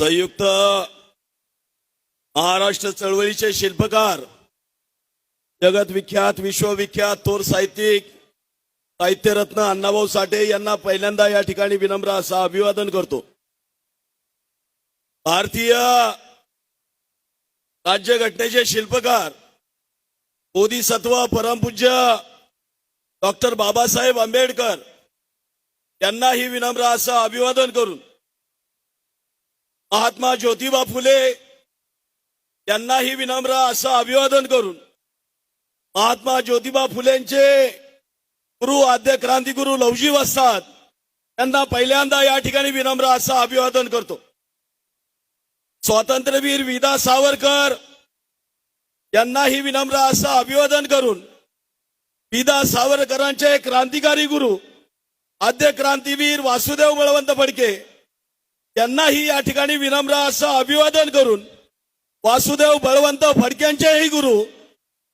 संयुक्त महाराष्ट्र चळवळीचे शिल्पकार जगत विख्यात विश्वविख्यात थोर साहित्यिक साहित्यरत्न अण्णाभाऊ साठे यांना पहिल्यांदा या ठिकाणी विनम्र असं अभिवादन करतो. भारतीय राज्यघटनेचे शिल्पकार बोधिसत्व परमपूज्य डॉक्टर बाबासाहेब आंबेडकर यांना ही विनम्र असं अभिवादन करून महात्मा ज्योतिबा फुले यांनाही विनम्र असं अभिवादन करून महात्मा ज्योतिबा फुलेंचे गुरु आद्य क्रांतिगुरु लवजी असतात त्यांना पहिल्यांदा या ठिकाणी विनम्र असं अभिवादन करतो. स्वातंत्र्यवीर विदा सावरकर यांनाही विनम्र असं अभिवादन करून विदा सावरकरांचे क्रांतिकारी गुरु आद्य क्रांतीवीर वासुदेव बळवंत फडके त्यांनाही या ठिकाणी विनम्र असं अभिवादन करून वासुदेव बळवंत फडक्यांचेही गुरु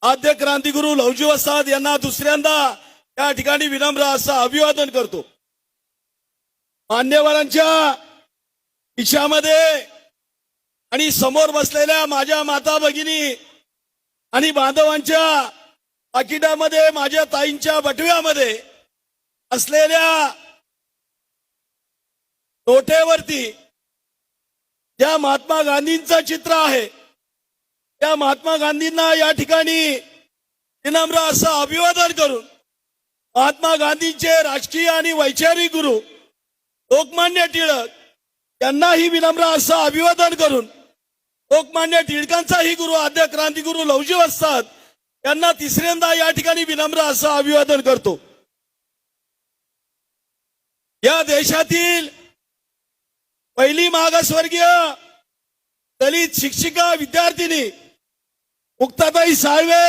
आद्य क्रांतिगुरु लवजी वसाद यांना दुसऱ्यांदा या ठिकाणी विनम्र असं अभिवादन करतो. मान्यवरांच्या खिशामध्ये आणि समोर बसलेल्या माझ्या माता भगिनी आणि बांधवांच्या पाकिटामध्ये माझ्या ताईंच्या बटव्यामध्ये असलेल्या नोटेवरती ज्या महात्मा गांधींचं चित्र आहे त्या महात्मा गांधींना या ठिकाणी विनम्र असं अभिवादन करून महात्मा गांधींचे राजकीय आणि वैचारिक गुरु लोकमान्य टिळक यांनाही विनम्र असं अभिवादन करून लोकमान्य टिळकांचाही गुरु आद्य क्रांतिगुरु लवजीव असतात त्यांना तिसऱ्यांदा या ठिकाणी विनम्र असं अभिवादन करतो. या देशातील पहिली मागासवर्गीय दलित शिक्षिका विद्यार्थिनी मुक्ताताई साळवे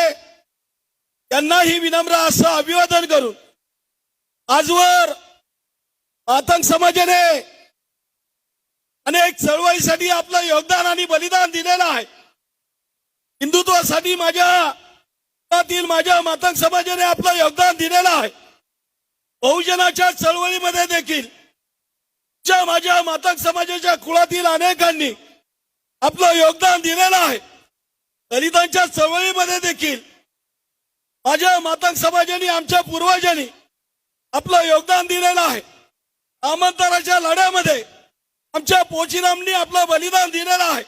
यांनाही विनम्र असं अभिवादन करून आजवर आतंक समाजाने अनेक चळवळीसाठी आपलं योगदान आणि बलिदान दिलेलं आहे. हिंदुत्वासाठी माझ्या माझ्या मातंग समाजाने आपलं योगदान दिलेलं आहे. बहुजनाच्या चळवळीमध्ये देखील ज्या माझ्या मातक समाजाच्या कुळातील अनेकांनी आपलं योगदान दिलेलं आहे दलितांच्या चळवळीमध्ये देखील माझ्या मातक समाजाने आमच्या पूर्वजांनी आपलं योगदान दिलेलं आहे. आमंतराच्या लढ्यामध्ये आमच्या पोचिरामनी आपलं बलिदान दिलेलं आहे.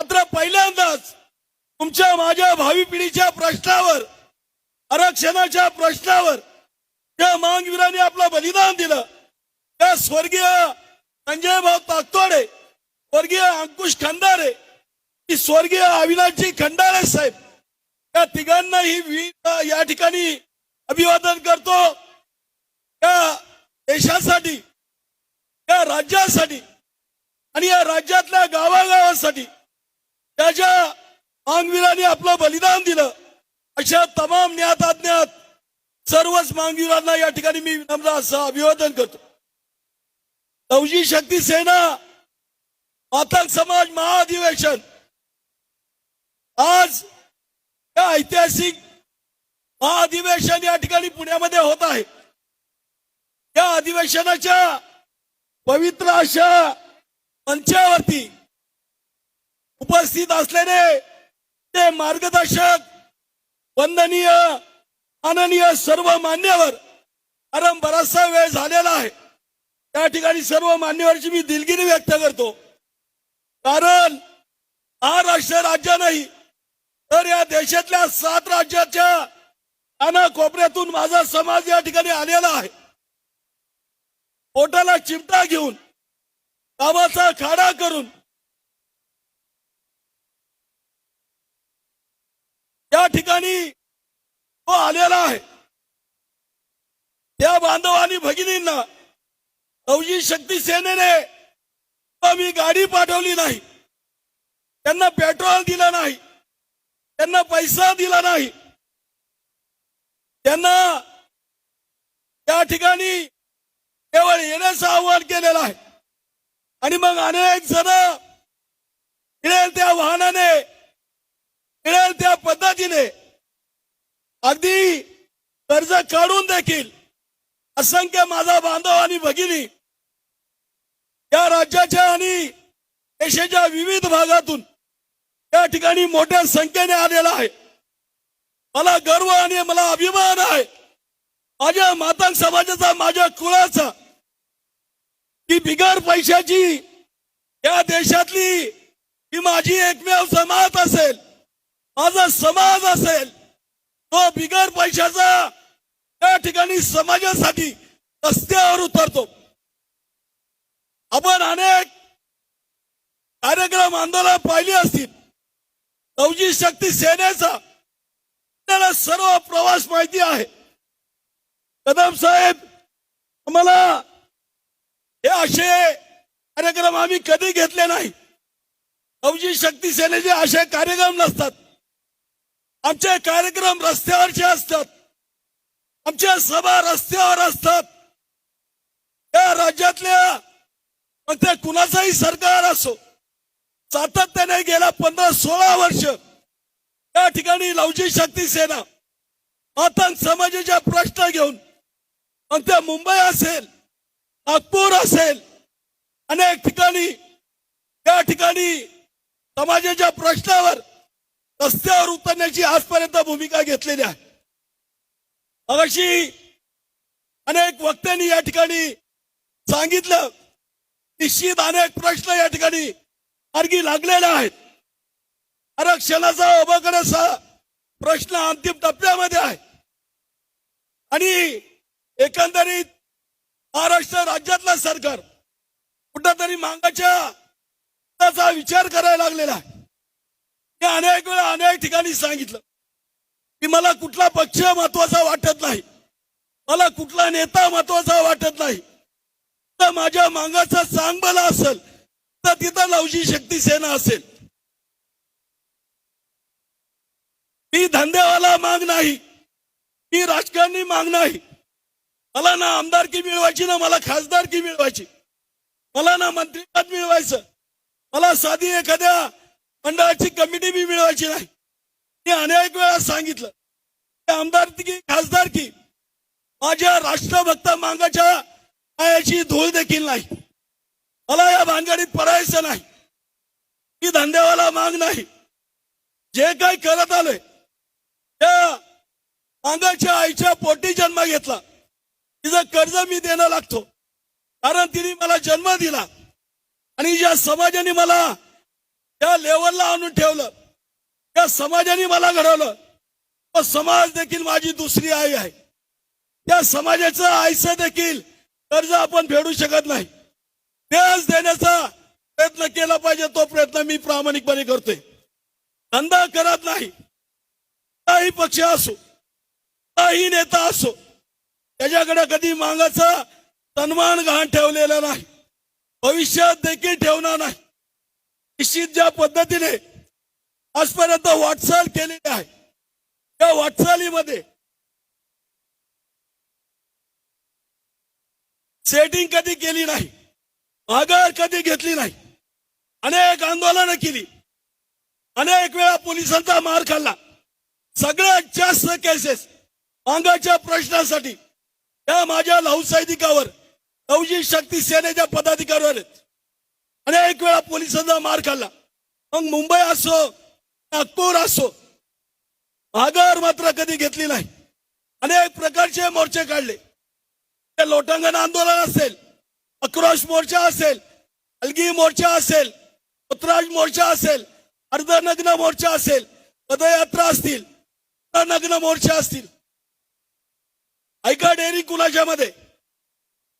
मात्र पहिल्यांदाच तुमच्या माझ्या भावी पिढीच्या प्रश्नावर आरक्षणाच्या प्रश्नावर त्या मांगवीरांनी आपलं बलिदान दिलं. त्या स्वर्गीय संजय भाऊ ताकतोडे स्वर्गीय अंकुश खंडारे ती स्वर्गीय अविनाशजी खंडारे साहेब त्या तिघांनाही मी या ठिकाणी अभिवादन करतो. त्या देशासाठी या राज्यासाठी आणि या राज्यातल्या गावागावासाठी त्याच्या मांगवीरांनी आपलं बलिदान दिलं अशा तमाम ज्ञात अज्ञात सर्वच मांगवीरांना या ठिकाणी मी विनम्र असं अभिवादन करतो. लवजी शक्ती सेना मातक समाज महाअधिवेशन आज या ऐतिहासिक महाअधिवेशन या ठिकाणी पुण्यामध्ये होत आहे. या अधिवेशनाच्या पवित्र अशा मंचावरती उपस्थित असलेले ते मार्गदर्शक वंदनीय माननीय सर्व मान्यवर कारण बराचसा वेळ झालेला आहे. त्या ठिकाणी सर्व मान्यवरची मी दिलगिरी व्यक्त करतो. कारण महाराष्ट्र राज्य नाही तर या देशातल्या सात राज्याच्या अना कोपऱ्यातून माझा समाज या ठिकाणी आलेला आहे. पोटाला चिमटा घेऊन कामाचा खाडा करून या ठिकाणी तो आलेला आहे. त्या बांधवानी भगिनींना फौजी शक्ती सेनेने मी गाडी पाठवली नाही. त्यांना पेट्रोल दिलं नाही. त्यांना पैसा दिला नाही. त्यांना त्या ठिकाणी केवळ येण्याचं आव्हान केलेलं आहे. आणि मग अनेक जण मिळेल त्या वाहनाने मिळेल त्या पद्धतीने अगदी कर्ज काढून देखील असंख्य माझा बांधव आणि भगिनी या राज्याच्या आणि देशाच्या विविध भागातून या ठिकाणी मोठ्या संख्येने आलेला आहे. मला गर्व आणि मला अभिमान आहे. माझ्या मातांग समाजाचा माझ्या कुळाचा की बिगर पैशाची या देशातली ही माझी एकमेव जमात असेल माझा समाज असेल तो बिगर पैशाचा या ठिकाणी समाजासाठी रस्त्यावर उतरतो. आपण अनेक कार्यक्रम आंदोलन पाहिले असतील. नवजी शक्ती सेनेचा आपल्याला सर्व प्रवास माहिती आहे. कदम साहेब आम्हाला हे असे कार्यक्रम आम्ही कधी घेतले नाही. नवजी शक्ती सेनेचे असे कार्यक्रम नसतात. आमचे कार्यक्रम रस्त्यावरचे असतात. आमच्या सभा रस्त्यावर असतात. या राज्यातल्या पण ते कुणाचंही सरकार असो सातत्याने गेल्या पंधरा सोळा वर्ष. त्या ठिकाणी लवजी शक्ती सेना मातंग समाजाच्या प्रश्न घेऊन मग ते मुंबई असेल नागपूर असेल अनेक ठिकाणी या ठिकाणी समाजाच्या प्रश्नावर रस्त्यावर उतरण्याची आजपर्यंत भूमिका घेतलेली आहे. अशी अनेक वक्त्यांनी या ठिकाणी सांगितलं निश्चित अनेक प्रश्न या ठिकाणी मार्गी लागलेले आहेत. आरक्षणाचा अवघडचा प्रश्न अंतिम टप्प्यामध्ये आहे. आणि एकंदरीत महाराष्ट्र राज्यातलं सरकार कुठंतरी मागाच्या विचार करायला लागलेला आहे. मी अनेक वेळा अनेक ठिकाणी सांगितलं की मला कुठला पक्ष महत्त्वाचा वाटत नाही. मला कुठला नेता महत्त्वाचा वाटत नाही. माझ्या मागाचा चांगला असेल तर तिथं लवजी शक्ती सेना असेल. मी धंदेवाला माग नाही मी राजकारणी माग नाही. मला ना आमदारकी मिळवायची ना मला खासदारकी मिळवायची. मला ना मंत्रीपद मिळवायचं. मला साधी एखाद्या मंडळाची कमिटी बी मिळवायची नाही. मी अनेक वेळा सांगितलं की आमदारकी खासदारकी माझ्या राष्ट्रभक्त मागाच्या पायाची धूळ देखील नाही. मला या भानगडीत पडायचं नाही. मी धंद्यावाला माग नाही. जे काही करत आले त्या मांगाच्या आईच्या पोटी जन्म घेतला. तिचं कर्ज मी देणं लागतो. कारण तिने मला जन्म दिला. आणि ज्या समाजाने मला त्या लेवलला आणून ठेवलं त्या समाजाने मला घडवलं तो समाज देखील माझी दुसरी आई आहे. त्या समाजाचं आईचं देखील कर्ज आपण फेडू शकत नाही. व्याज देण्याचा प्रयत्न केला पाहिजे तो प्रयत्न मी प्रामाणिकपणे करतोय. धंदा करत नाही. काही पक्ष असो काही नेता असो त्याच्याकडे कधी मागाचा सन्मान घाण ठेवलेला नाही. भविष्यात देखील ठेवणार नाही. निश्चित ज्या पद्धतीने आजपर्यंत वाटचाल केलेली आहे त्या वाटचालीमध्ये सेटिंग कधी केली नाही. माघार कधी घेतली नाही. अनेक आंदोलनं केली. अनेक वेळा पोलिसांचा मार खाल्ला. सगळ्यात जास्त केसेस मांगाच्या प्रश्नासाठी. त्या माझ्या लौसैनिकावर लवजी शक्ती सेनेच्या पदाधिकाऱ्यावर आहेत. अनेक वेळा पोलिसांचा मार खाल्ला. मग मुंबई असो नागपूर असो माघार मात्र कधी घेतली नाही. अनेक प्रकारचे मोर्चे काढले. लोटांगण आंदोलन असेल आक्रोश मोर्चा असेल अलगी मोर्चा असेल उत्तराज मोर्चा असेल अर्धनग्न मोर्चा असेल पदयात्रा असतील नग्न मोर्चा असतील. ऐका डेअरी कुणाच्या मध्ये?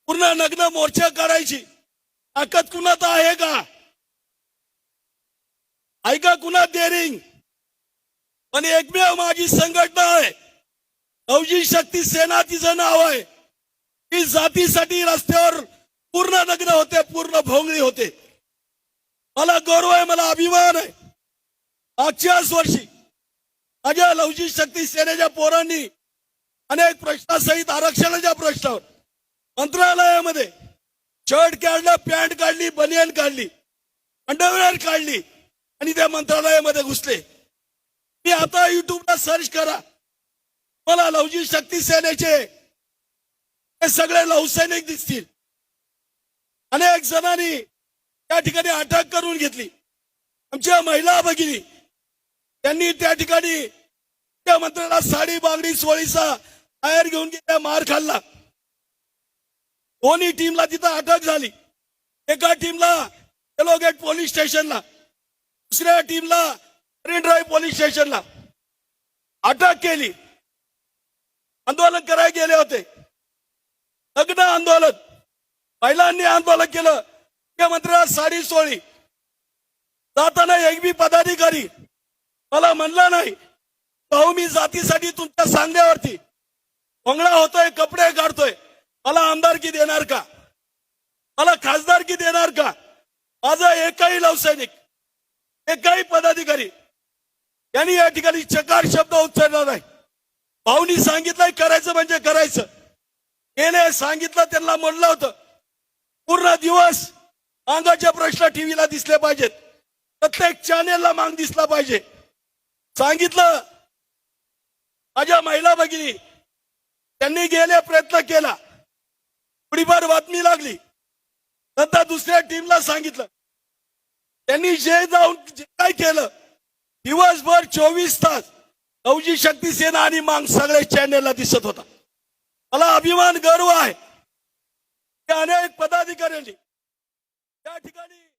पूर्ण नग्न मोर्चा काढायची ताकद कुणात आहे का? ऐका कुणा डेअरिंग पण एकमेव माझी संघटना आहे. नवजी शक्ती सेना तिचं नाव आहे. जातीसाठी रस्त्यावर पूर्ण नग्न होते पूर्ण भोंगळी होते. मला गौरव आहे मला अभिमान आहे. मागच्याच वर्षी माझ्या लवजी शक्ती सेनेच्या पोरांनी अनेक प्रश्नासहित आरक्षणाच्या प्रश्नावर मंत्रालयामध्ये शर्ट काढलं पॅन्ट काढली बनियन काढली अंडरवेअर काढली आणि त्या मंत्रालयामध्ये घुसले. मी आता युट्यूबला सर्च करा. मला लवजी शक्ती सेनेचे सगळे लवसैनिक दिसतील. अनेक जणांनी त्या ठिकाणी अटक करून घेतली. आमच्या महिला भगिनी त्यांनी त्या ठिकाणी मुख्यमंत्र्याला साडी बांगडी सोळीचा बाहेर घेऊन गेल्या मार खाल्ला. दोन्ही टीमला तिथं अटक झाली. एका टीमला येलो गेट पोलीस स्टेशनला दुसऱ्या टीमला मरीन ड्राईव्ह पोलीस स्टेशनला अटक केली. आंदोलन करायला गेले होते. लग्न आंदोलन. महिलांनी आंदोलन केलं. मुख्यमंत्र्याला साडी सोळी जाताना एक बी पदाधिकारी मला म्हणला नाही भाऊ मी जातीसाठी तुमच्या सांगण्यावरती मंगळा होतोय कपडे काढतोय. मला आमदारकी देणार का? मला खासदारकी देणार का? माझा एकही नवसैनिक एकही पदाधिकारी यांनी या ठिकाणी चकार शब्द उच्चारला नाही. भाऊनी सांगितलंय करायचं म्हणजे करायचं. त्याने सांगितलं त्यांना म्हणलं होतं पूर्ण दिवस मांगाचे प्रश्न टीव्हीला दिसले पाहिजेत. प्रत्येक चॅनेलला मांग दिसला पाहिजे. सांगितलं माझ्या महिला भगिनी त्यांनी गेले प्रयत्न केला. थोडीफार बातमी लागली. नंतर दुसऱ्या टीमला सांगितलं. त्यांनी जे जाऊन जे काय केलं दिवसभर चोवीस तास नवजी शक्ती सेना आणि मांग सगळे चॅनेलला दिसत होता. मला अभिमान गर्व आहे अनेक पदाधिकाऱ्यांनी त्या ठिकाणी